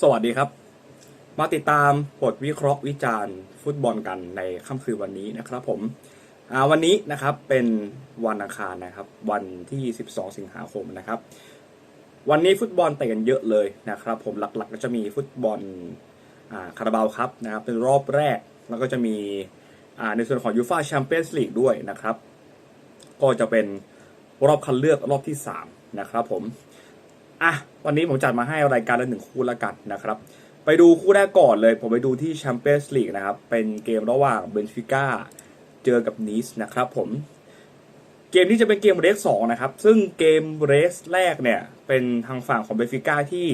สวัสดีครับ มาติดตามบทวิเคราะห์วิจารณ์ฟุตบอลกันในค่ำคืนวันนี้นะครับผมวันนี้นะครับเป็นวันอังคารนะครับ วันที่ 12 สิงหาคมนะครับ วันนี้ฟุตบอลเตะกันเยอะเลยนะครับ ผมหลักๆก็จะมีฟุตบอลอาคาราบาวครับนะครับเป็นรอบแรกแล้วก็จะมีในส่วนของยูฟาแชมเปี้ยนส์ลีกด้วยนะครับ ก็จะเป็นรอบคัดเลือกรอบที่ 3 นะครับผม อะวันนี้ผมจัดมาให้รายการละหนึ่งคู่ละกันนะครับ ไปดูคู่แรกก่อนเลย ผมไปดูที่แชมเปี้ยนส์ลีกนะครับ เป็นเกมระหว่างเบนฟิก้าเจอกับนีสนะครับผม เกมที่จะเป็นเกมเรสสองนะครับ ซึ่งเกมเรสแรกเนี่ย เป็นทางฝั่งของเบนฟิก้าที่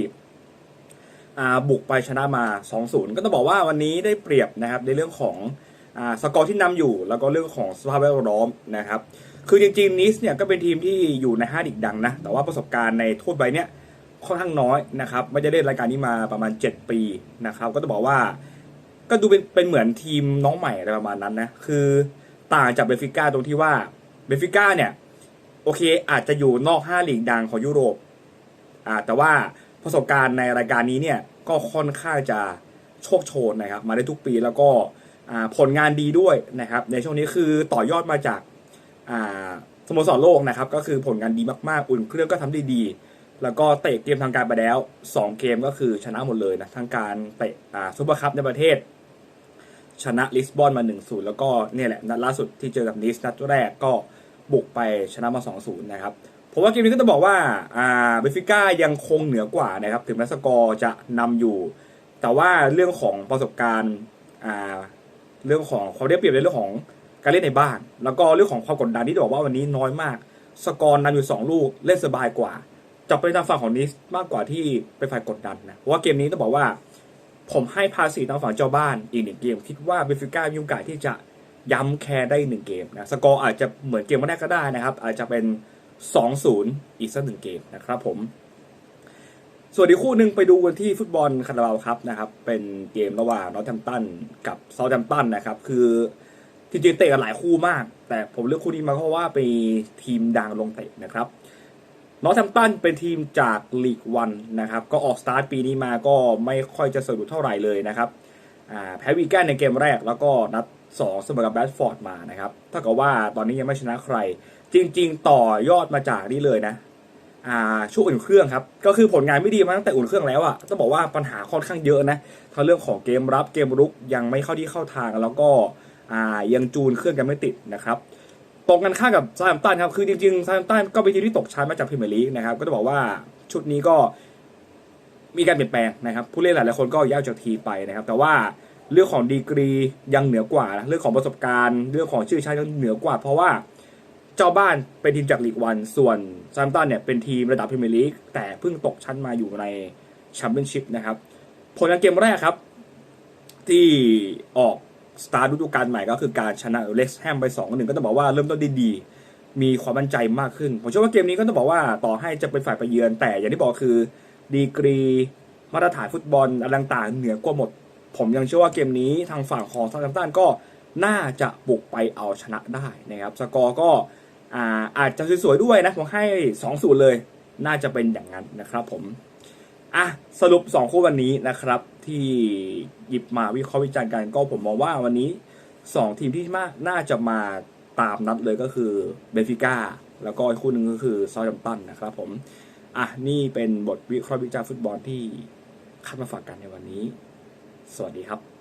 บุกไปชนะมา 2-0 ก็ต้องบอกว่าวันนี้ได้เปรียบนะครับในเรื่องของอสกอร์ที่นำอยู่ แล้วก็เรื่องของสภาพแวดล้อมนะครับ คือจริงๆนิสเนี่ยก็เป็นทีมที่อยู่ในห้าดิกดังนะ แต่ว่าประสบการณ์ในโทษใบเนี้ย ค่อนข้างน้อยนะครับไม่ได้เล่นรายการนี้มาประมาณ 7 ปีนะครับ ก็ต้องบอกว่าก็ดูเป็นเป็นเหมือนทีมน้องใหม่อะไรประมาณนั้นนะคือต่างจากเบฟิก้าตรงที่ว่าเบฟิก้าเนี่ยโอเคอาจจะอยู่นอกห้าลีกดังของยุโรปอ่าแต่ว่าประสบการณ์ในรายการนี้เนี่ยก็ค่อนข้างจะโชคโชนนะครับ มาได้ทุกปีแล้วก็ผลงานดีด้วยนะครับ ในช่วงนี้คือต่อยอดมาจากสโมสรโลกนะครับ ก็คือผลงานดีมากๆ อุ่นเครื่องก็ทำได้ดี แล้วก็เตะเกมทางการไปแล้ว 2 เกมก็คือชนะหมดเลยนะทั้งการเตะอ่าซูเปอร์คัพในประเทศ ชนะลิสบอนมา 1-0 แล้วก็เนี่ยแหละนัดล่าสุดที่เจอกับนิสนัดแรกก็บุกไปชนะมา 2-0 นะครับผมว่าเกมนี้ก็จะบอกว่าอ่าเบฟิก้ายังคงเหนือกว่านะครับถึงแม้สกอร์จะนำอยู่ แต่ว่าเรื่องของประสบการณ์อ่าเรื่องของความได้เปรียบในเรื่องของการเล่นในบ้าน แล้วก็เรื่องของความกดดันที่บอกว่าวันนี้น้อยมาก สกอร์นำอยู่ 2 ลูกเล่นสบายกว่า จะไปทางฝั่งของนิสมากกว่าที่เป็นฝ่ายกดดันนะเพราะว่าเกมนี้ต้องบอกว่า ผมให้ภาษีทางฝั่งเจ้าบ้านอีกหนึ่งเกม คิดว่าเบฟิก้ามีโอกาสที่จะย้ำแคร์ได้หนึ่งเกมนะสกอร์อาจจะเหมือนเกมแรกก็ได้นะครับ อาจจะเป็น 2-0 อีกสักหนึ่งเกมนะครับผม ส่วนอีกคู่หนึ่งไปดูกันที่ฟุตบอลคาราบาวครับนะครับ เป็นเกมระหว่างนอตแฮมตันกับเซาท์แฮมตันนะครับ คือจริงๆเตะกันหลายคู่มาก แต่ผมเลือกคู่นี้มาเพราะว่าเป็นทีมดังลงเตะนะครับ นอตแฮมตันเป็นทีมจากลีกวันนะครับ ก็ออกสตาร์ทปีนี้มาก็ไม่ค่อยจะสะดุดเท่าไหร่เลยนะครับแพ้วีแกนในเกมแรกแล้วก็นัด2เสมอกับแบดฟอร์ดมานะครับถ้ากับว่าตอนนี้ยังไม่ชนะใคร จริง ๆ ต่อยอดมาจากนี่เลยนะช่วงอุ่นเครื่องครับ ก็คือผลงานไม่ดีมาตั้งแต่อุ่นเครื่องแล้วอะต้องบอกว่าปัญหาค่อนข้างเยอะนะทั้งเรื่องของเกมรับเกมรุกยังไม่เข้าที่เข้าทางแล้วก็ยังจูนเครื่องกันไม่ติดนะครับ ตรงกันข้ามกับซา m มตันครับ คือจริงๆซา m มตันก็เป็นทีมที่ตกชั้นมาจากพรีเมียร์ลีกนะครับ ก็จะบอกว่าชุดนี้ก็มีการเปลี่ยนแปลงนะครับ ผู้เล่นหลายๆคนก็ย้ายจากทีมไปนะครับ แต่ว่าเรื่องของดีกรียังเหนือกว่า เรื่องของประสบการณ์ เรื่องของชื่อชั้นยังเหนือกว่า เพราะว่าเจ้าบ้านเป็นทีมจากลีกวัน ส่วนซามตันเนี่ยเป็นทีมระดับพรีเมียร์ลีกแต่เพิ่งตกชั้นมาอยู่ในแชมเปี้ยนชิพนะครับ ผลงานเกมแรกครับ ที่ออก สตาร์ทฤดูกาลใหม่ก็คือการชนะเล็กซ์แฮมไป2อหนึ่งก็ต้องบอกว่าเริ่มต้นด้ดีมีความมั่นใจมากขึ้น ผมเชื่อว่าเกมนี้ก็ต้องบอกว่าต่อให้จะเป็นฝ่ายไปเยือนแต่อย่างที่บอกคือดีกรีมาตรฐานฟุตบอลอะไรต่างๆเหนือกว่าหมด ผมยังเชื่อว่าเกมนี้ทางฝั่งของซา u t มตันก็น่าจะบุกไปเอาชนะได้นะครับสกอร์ก็อาอาจจะสวยๆด้วยนะผมให้2 0เลย น่าจะเป็นอย่างนั้นนะครับผม อะสรุป 2 คู่วันนี้นะครับ ที่หยิบมาวิเคราะห์วิจารณ์กันก็ผมมองว่าวันนี้ 2 ทีมที่มาน่าจะมาตามนัดเลยก็คือเบนฟิก้าแล้วก็อีกคู่หนึ่งก็คือซา u t มตันนะครับผมอะนี่เป็นบทวิเคราะห์วิจารณ์ฟุตบอลที่คัดมาฝากกันในวันนี้ สวัสดีครับ